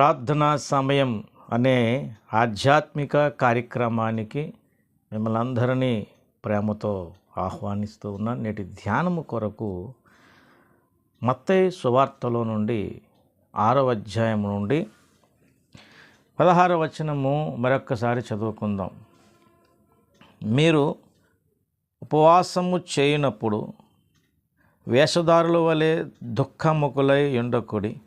ప్రార్థనా సమయం అనే ఆధ్యాత్మిక కార్యక్రమానికి మిమ్మల్ని అందరినీ ప్రేమతో ఆహ్వానిస్తూ ఉన్నాను నేటి ధ్యానము కొరకు మత్తై సువార్తలో నుండి ఆరవ అధ్యాయం నుండి పదహార వచనము మరొక్కసారి చదువుకుందాం. మీరు ఉపవాసము చేయనప్పుడు వేషధారుల వలె దుఃఖముకులై ఉండకుడి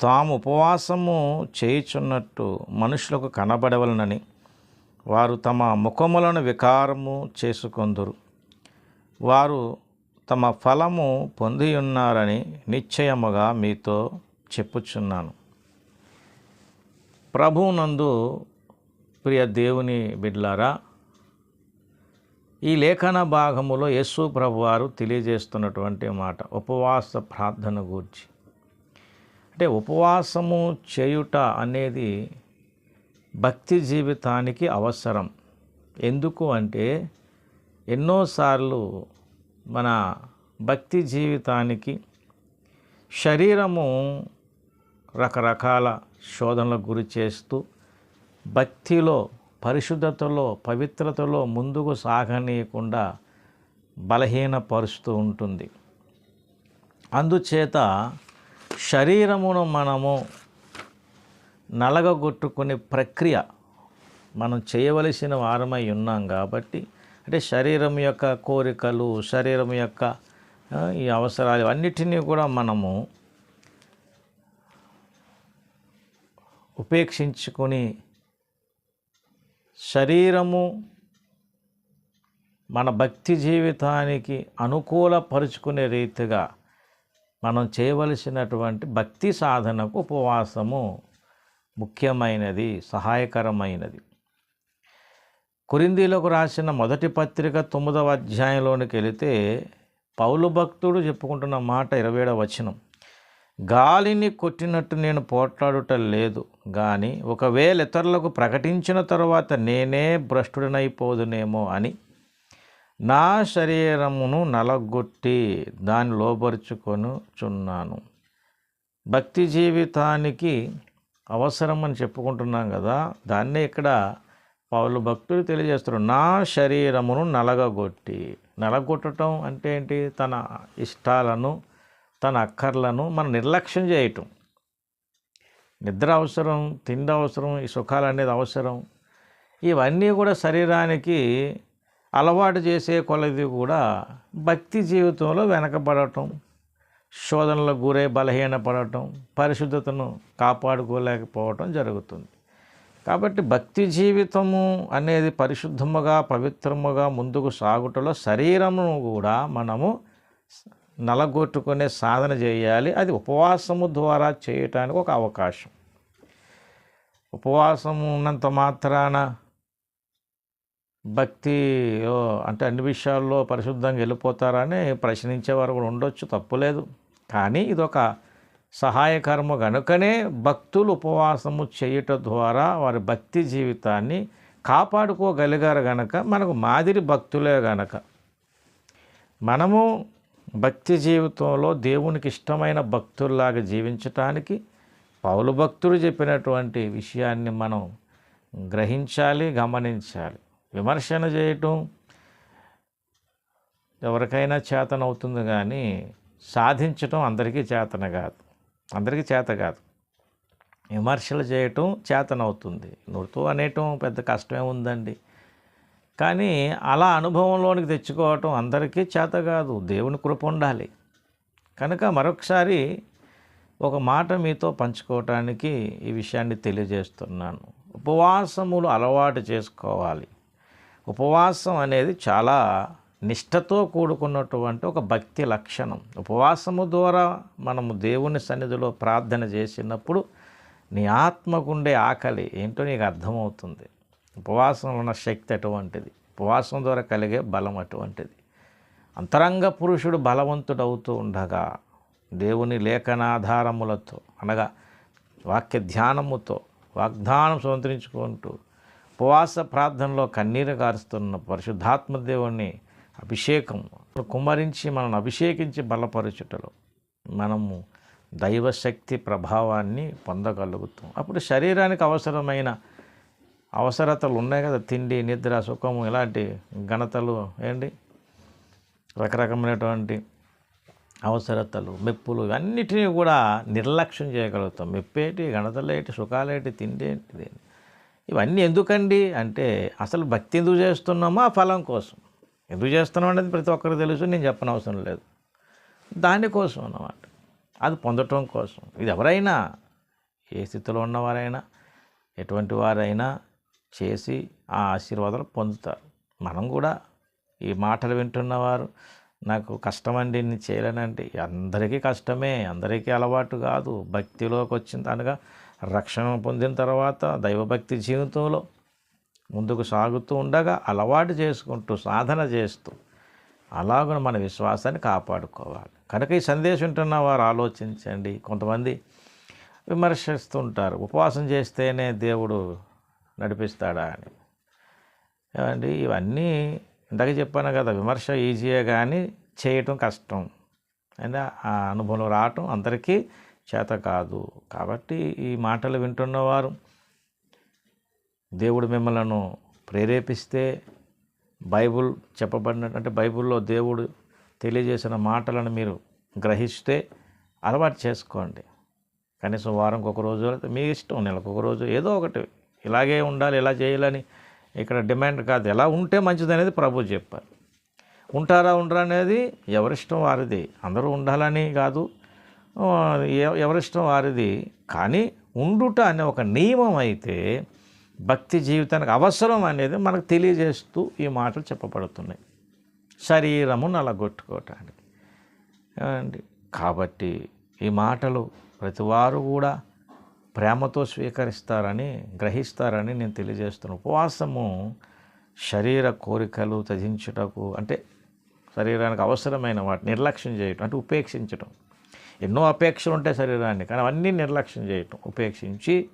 తాము ఉపవాసము చేయుచున్నట్టు మనుషులకు కనబడవలనని వారు తమ ముఖములను వికారము చేసుకొందురు. వారు తమ ఫలము పొందియున్నారని నిశ్చయముగా మీతో చెప్పుచున్నాను. ప్రభువునందు ప్రియ దేవుని బిడ్లారా ఈ లేఖన భాగములో యేసు ప్రభు వారు తెలియజేస్తున్నటువంటి మాట ఉపవాస ప్రార్థన గూర్చి. అంటే ఉపవాసము చేయుట అనేది భక్తి జీవితానికి అవసరం. ఎందుకు అంటే ఎన్నోసార్లు మన భక్తి జీవితానికి శరీరము రకరకాల శోధనలకు గురి చేస్తూ భక్తిలో పరిశుద్ధతలో పవిత్రతలో ముందుకు సాగనీయకుండా బలహీనపరుస్తూ ఉంటుంది. అందుచేత శరీరమును మనము నలగగొట్టుకునే ప్రక్రియ మనం చేయవలసిన వారమై ఉన్నాం కాబట్టి అంటే శరీరం యొక్క కోరికలు శరీరం యొక్క ఈ అవసరాలు అన్నిటినీ కూడా మనము ఉపేక్షించుకొని శరీరము మన భక్తి జీవితానికి అనుకూలపరుచుకునే రీతిగా మనం చేయవలసినటువంటి భక్తి సాధనకు ఉపవాసము ముఖ్యమైనది సహాయకరమైనది. కురిందీలకు రాసిన మొదటి పత్రిక తొమ్మిదవ అధ్యాయంలోనికి వెళితే పౌలు భక్తుడు చెప్పుకుంటున్న మాట ఇరవేడవ వచనం. గాలిని కొట్టినట్టు నేను పోట్లాడుట లేదు కానీ ఒకవేళ ఇతరులకు ప్రకటించిన తర్వాత నేనే భ్రష్టుడనైపోదునేమో అని నా శరీరమును నలగొట్టి దాన్ని లోపరుచుకొనుచున్నాను భక్తి జీవితానికి అవసరమని చెప్పుకుంటున్నాం కదా దాన్నే ఇక్కడ పౌలు భక్తులు తెలియజేస్తారు నా శరీరమును నలగగొట్టి. నలగొట్టడం అంటే ఏంటి? తన ఇష్టాలను తన అక్కర్లను మనం నిర్లక్ష్యం చేయటం. నిద్ర అవసరం తిండి అవసరం ఈ సుఖాలు అనేది అవసరం. ఇవన్నీ కూడా శరీరానికి అలవాటు చేసే కొలది కూడా భక్తి జీవితంలో వెనకబడటం శోధనలకు గురై బలహీనపడటం పరిశుద్ధతను కాపాడుకోలేకపోవటం జరుగుతుంది. కాబట్టి భక్తి జీవితము అనేది పరిశుద్ధముగా పవిత్రముగా ముందుకు సాగుటలో శరీరమును కూడా మనము నలగొట్టుకునే సాధన చేయాలి. అది ఉపవాసము ద్వారా చేయటానికి ఒక అవకాశం. ఉపవాసం ఉన్నంత మాత్రాన భక్తి అంటే అన్ని విషయాల్లో పరిశుద్ధంగా వెళ్ళిపోతారని ప్రశ్నించేవారు కూడా ఉండొచ్చు తప్పులేదు కానీ ఇదొక సహాయకరము గనుకనే భక్తులు ఉపవాసము చేయటం ద్వారా వారి భక్తి జీవితాన్ని కాపాడుకోగలిగారు గనక మనకు మాదిరి భక్తులే గనక. మనము భక్తి జీవితంలో దేవునికి ఇష్టమైన భక్తుల్లాగా జీవించటానికి పౌలు భక్తుడు చెప్పినటువంటి విషయాన్ని మనం గ్రహించాలి గమనించాలి. విమర్శన చేయటం ఎవరికైనా చేతనవుతుంది కానీ సాధించటం అందరికీ చేతన కాదు. అందరికీ చేత కాదు. విమర్శలు చేయటం చేతనవుతుంది నృత్యం అనేయటం పెద్ద కష్టమే ఉందండి. కానీ అలా అనుభవంలోనికి తెచ్చుకోవటం అందరికీ చేత కాదు. దేవుని కృప ఉండాలి. కనుక మరొకసారి ఒక మాట మీతో పంచుకోవటానికి ఈ విషయాన్ని తెలియజేస్తున్నాను. ఉపవాసములు అలవాటు చేసుకోవాలి. ఉపవాసం అనేది చాలా నిష్ఠతో కూడుకున్నటువంటి ఒక భక్తి లక్షణం. ఉపవాసము ద్వారా మనము దేవుని సన్నిధిలో ప్రార్థన చేసినప్పుడు నీ ఆత్మకుండే ఆకలి ఏంటో నీకు అర్థమవుతుంది. ఉపవాసంలో ఉన్న శక్తి అటువంటిది. ఉపవాసం ద్వారా కలిగే బలం అటువంటిది. అంతరంగ పురుషుడు బలవంతుడు అవుతూ ఉండగా దేవుని లేఖనాధారములతో అనగా వాక్య ధ్యానముతో వాగ్దానం స్వతంత్రించుకుంటూ ఉపవాస ప్రార్థనలో కన్నీరు కారుస్తున్న పరిశుద్ధాత్మదేవుని అభిషేకం కుమరించి మనల్ని అభిషేకించి బలపరచుటలో మనము దైవశక్తి ప్రభావాన్ని పొందగలుగుతాం. అప్పుడు శరీరానికి అవసరమైన అవసరతలు ఉన్నాయి కదా తిండి నిద్ర సుఖము ఇలాంటి ఘనతలు ఏంటి? రకరకమైనటువంటి అవసరతలు మెప్పులు ఇవన్నిటినీ కూడా నిర్లక్ష్యం చేయగలుగుతాం. మెప్పేటి ఘనతలేటి సుఖాలేటి తిండి ఏంటిది? ఇవన్నీ ఎందుకండి? అంటే అసలు భక్తి ఎందుకు చేస్తున్నామో? ఆ ఫలం కోసం. ఎందుకు చేస్తున్నాం అనేది ప్రతి ఒక్కరికి తెలుసు నేను చెప్పనవసరం లేదు. దానికోసం అన్నమాట. అది పొందటం కోసం. ఇది ఎవరైనా ఏ స్థితిలో ఉన్నవారైనా ఎటువంటి వారైనా చేసి ఆ ఆశీర్వాదాలు పొందుతారు. మనం కూడా ఈ మాటలు వింటున్నవారు నాకు కష్టమండి నేను చేయలేనంటే అందరికీ కష్టమే అందరికీ అలవాటు కాదు. భక్తిలోకి వచ్చిన అనగా రక్షణ పొందిన తర్వాత దైవభక్తి జీవితంలో ముందుకు సాగుతూ ఉండగా అలవాటు చేసుకుంటూ సాధన చేస్తూ అలాగ మన విశ్వాసాన్ని కాపాడుకోవాలి. కనుక ఈ సందేశం వింటున్న వారు ఆలోచించండి. కొంతమంది విమర్శిస్తుంటారు ఉపవాసం చేస్తేనే దేవుడు నడిపిస్తాడా అని. ఏమండి? ఇవన్నీ ఇందాక చెప్పాను కదా విమర్శ ఈజీయే కానీ చేయటం కష్టం. అయినా ఆ అనుభవం రావటం అందరికీ చేత కాదు. కాబట్టి ఈ మాటలు వింటున్నవారు దేవుడు మిమ్మలను ప్రేరేపిస్తే బైబుల్ చెప్పబడిన అంటే బైబిల్లో దేవుడు తెలియజేసిన మాటలను మీరు గ్రహిస్తే అలవాటు చేసుకోండి. కనీసం వారంకి ఒక రోజు మీ ఇష్టం నెలకు ఒక రోజు ఏదో ఒకటి ఇలాగే ఉండాలి ఇలా చేయాలని ఇక్కడ డిమాండ్ కాదు. ఎలా ఉంటే మంచిది అనేది ప్రభు చెప్పారు. ఉంటారా ఉండరా అనేది ఎవరిష్టం వారిది. అందరూ ఉండాలని కాదు. ఎవరిష్టం వారిది. కానీ ఉండుట అనే ఒక నియమం అయితే భక్తి జీవితానికి అవసరం అనేది మనకు తెలియజేస్తూ ఈ మాటలు చెప్పబడుతున్నాయి. శరీరము నలగొట్టుకోవటానికి. ఏమండి? కాబట్టి ఈ మాటలు ప్రతివారు కూడా ప్రేమతో స్వీకరిస్తారని గ్రహిస్తారని నేను తెలియజేస్తున్నాను ఉపవాసము శరీర కోరికలు త్యజించుటకు అంటే శరీరానికి అవసరమైన వాటిని నిర్లక్ష్యం చేయటం అంటే ఉపేక్షించటం. ఎన్నో అపేక్షలు ఉంటాయి శరీరాన్ని కానీ అవన్నీ నిర్లక్ష్యం చేయటం ఉపేక్షించి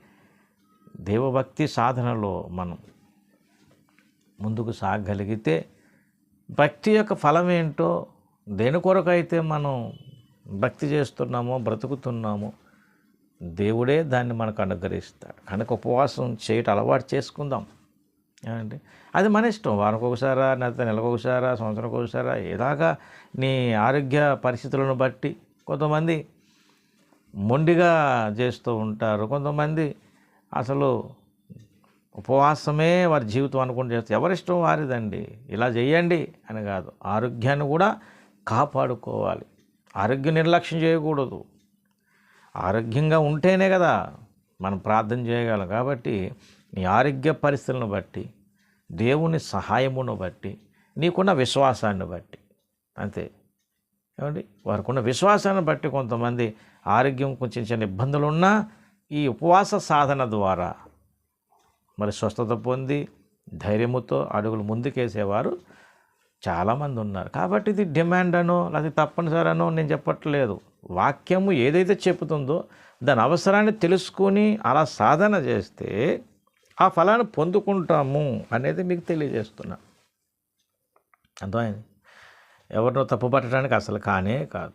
దేవభక్తి సాధనలో మనం ముందుకు సాగగలిగితే భక్తి యొక్క ఫలం ఏంటో దేని కొరకైతే మనం భక్తి చేస్తున్నామో బ్రతుకుతున్నామో దేవుడే దాన్ని మనకు అనుగ్రహిస్తాడు. కనుక ఉపవాసం చేయటం అలవాటు చేసుకుందాం. ఏమంటే అది మన ఇష్టం. వారికి ఒకసారా లేకపోతే నెలకు ఒకసారా సంవత్సరానికి ఒకసారా ఇలాగా నీ ఆరోగ్య పరిస్థితులను బట్టి కొంతమంది మొండిగా చేస్తూ ఉంటారు. కొంతమంది అసలు ఉపవాసమే వారి జీవితం అనుకుని చేస్తారు. ఎవరిష్టం వారిదండి. ఇలా చేయండి అని కాదు. ఆరోగ్యాన్ని కూడా కాపాడుకోవాలి. ఆరోగ్యం నిర్లక్ష్యం చేయకూడదు. ఆరోగ్యంగా ఉంటేనే కదా మనం ప్రార్థన చేయగలం. కాబట్టి నీ ఆరోగ్య పరిస్థితులను బట్టి దేవుని సహాయమును బట్టి నీకున్న విశ్వాసాన్ని బట్టి. అంతే. ఏమండి? వారికి ఉన్న విశ్వాసాన్ని బట్టి కొంతమంది ఆరోగ్యం కొంచెం చిన్న ఇబ్బందులు ఉన్నా ఈ ఉపవాస సాధన ద్వారా మరి స్వస్థత పొంది ధైర్యముతో అడుగులు ముందుకేసేవారు చాలామంది ఉన్నారు. కాబట్టి ఇది డిమాండ్ అనో అది తప్పనిసరి అనో నేను చెప్పట్లేదు. వాక్యము ఏదైతే చెబుతుందో దాని అవసరాన్ని తెలుసుకొని అలా సాధన చేస్తే ఆ ఫలాన్ని పొందుకుంటాము అనేది మీకు తెలియజేస్తున్నా. అర్థమైంది? ఎవరినో తప్పు పట్టడానికి అసలు కానే కాదు.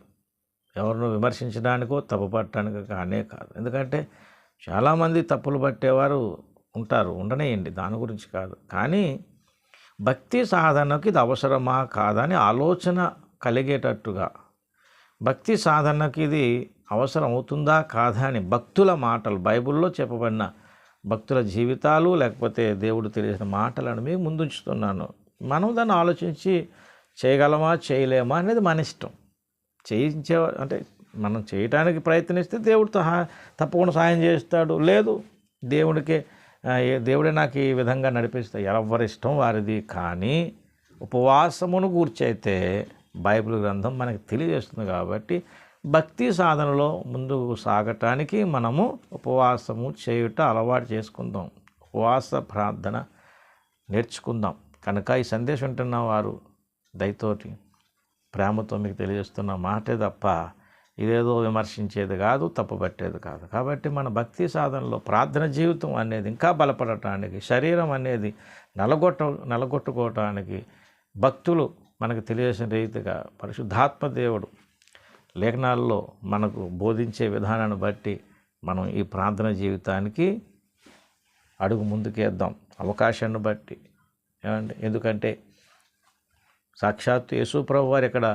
ఎవరినో విమర్శించడానికో తప్పు పట్టడానికి కానే కాదు. ఎందుకంటే చాలామంది తప్పులు పట్టేవారు ఉంటారు ఉండనేయండి దాని గురించి కాదు. కానీ భక్తి సాధనకి ఇది అవసరమా కాదా అని ఆలోచన కలిగేటట్టుగా భక్తి సాధనకి ఇది అవసరం అవుతుందా కాదా అని భక్తుల మాటలు బైబిల్లో చెప్పబడిన భక్తుల జీవితాలు లేకపోతే దేవుడు తెలిసిన మాటలను మీకు ముందుంచుతున్నాను మనం దాన్ని ఆలోచించి చేయగలమా? చేయలేమా? అనేది మన ఇష్టం. చేయించే అంటే మనం చేయటానికి ప్రయత్నిస్తే దేవుడు తప్పకుండా సాయం చేస్తాడు. లేదు దేవుడికే దేవుడే నాకు ఈ విధంగా నడిపిస్తే ఎవరి ఇష్టం వారిది. కానీ ఉపవాసమును గూర్చైతే బైబిల్ గ్రంథం మనకి తెలియజేస్తుంది కాబట్టి భక్తి సాధనలో ముందుకు సాగటానికి మనము ఉపవాసము చేయుట అలవాటు చేసుకుందాం. ఉపవాస ప్రార్థన నేర్చుకుందాం. కనుక ఈ సందేశం వింటున్న వారు దయతోటి ప్రేమతో మీకు తెలియజేస్తున్న మాటే తప్ప ఇదేదో విమర్శించేది కాదు తప్పుపట్టేది కాదు. కాబట్టి మన భక్తి సాధనలో ప్రార్థన జీవితం అనేది ఇంకా బలపడటానికి శరీరం అనేది నలగొట్ట నలగొట్టుకోవటానికి భక్తులు మనకు తెలియజేసిన రీతిగా పరిశుద్ధాత్మ దేవుడు లేఖనాల్లో మనకు బోధించే విధానాన్ని బట్టి మనం ఈ ప్రార్థన జీవితానికి అడుగు ముందుకేద్దాం అవకాశాన్ని బట్టి. ఏమండి? ఎందుకంటే సాక్షాత్ యేసుప్రభు వారు ఇక్కడ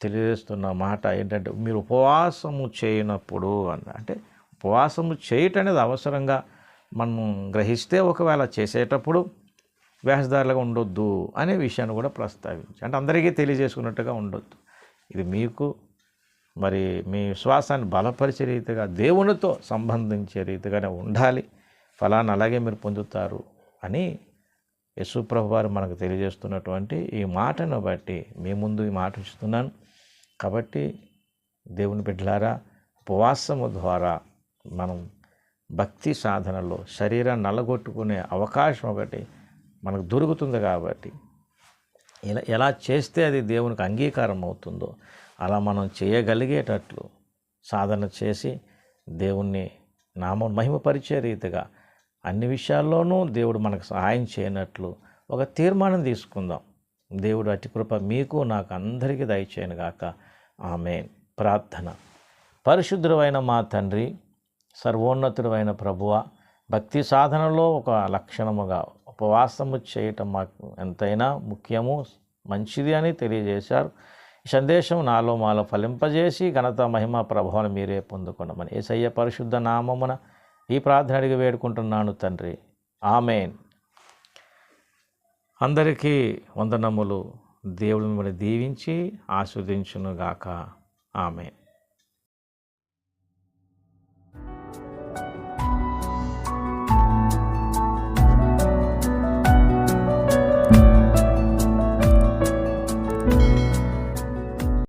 తెలియజేస్తున్న మాట ఏంటంటే మీరు ఉపవాసము చేయనప్పుడు అన్న అంటే ఉపవాసము చేయటం అనేది అవసరంగా మనం గ్రహిస్తే ఒకవేళ చేసేటప్పుడు వేషధారులుగా ఉండొద్దు అనే విషయాన్ని కూడా ప్రస్తావించి అంటే అందరికీ తెలియజేసుకున్నట్టుగా ఉండొద్దు. ఇది మీకు మరి మీ విశ్వాసాన్ని బలపరిచే రీతిగా దేవునితో సంబంధించే రీతిగానే ఉండాలి. ఫలాన్ని అలాగే మీరు పొందుతారు అని యశుప్రభు వారు మనకు తెలియజేస్తున్నటువంటి ఈ మాటను బట్టి మీ ముందు ఈ మాట ఇస్తున్నాను కాబట్టి దేవుని బిడ్డలారా ఉపవాసము ద్వారా మనం భక్తి సాధనలో శరీరాన్ని నల్లగొట్టుకునే అవకాశం ఒకటి మనకు దొరుకుతుంది కాబట్టి ఇలా ఎలా చేస్తే అది దేవునికి అంగీకారం అవుతుందో అలా మనం చేయగలిగేటట్లు సాధన చేసి దేవుణ్ణి నామం మహిమపరిచే రీతిగా అన్ని విషయాల్లోనూ దేవుడు మనకు సహాయం చేయనట్లు ఒక తీర్మానం తీసుకుందాం. దేవుడు అతి కృప మీకు నాకు అందరికీ దయచేయను గాక. ఆమె ప్రార్థన. పరిశుద్ధుడైన మా తండ్రి సర్వోన్నతుడైన ప్రభువ భక్తి సాధనలో ఒక లక్షణముగా ఉపవాసము చేయటం మాకు ఎంతైనా ముఖ్యము మంచిది అని తెలియజేశారు. ఈ సందేశం నాలో మాలో ఫలింపజేసి ఘనత మహిమ ప్రభావం మీరే పొందుకున్నామని ఏసయ్య పరిశుద్ధ నామమున ఈ ప్రార్థన అడిగి వేడుకుంటున్నాను తండ్రి. ఆమెన్. అందరికీ వందనములు. దేవుడు మిమ్మల్ని దీవించి ఆస్వాదించునుగాక ఆమెన్.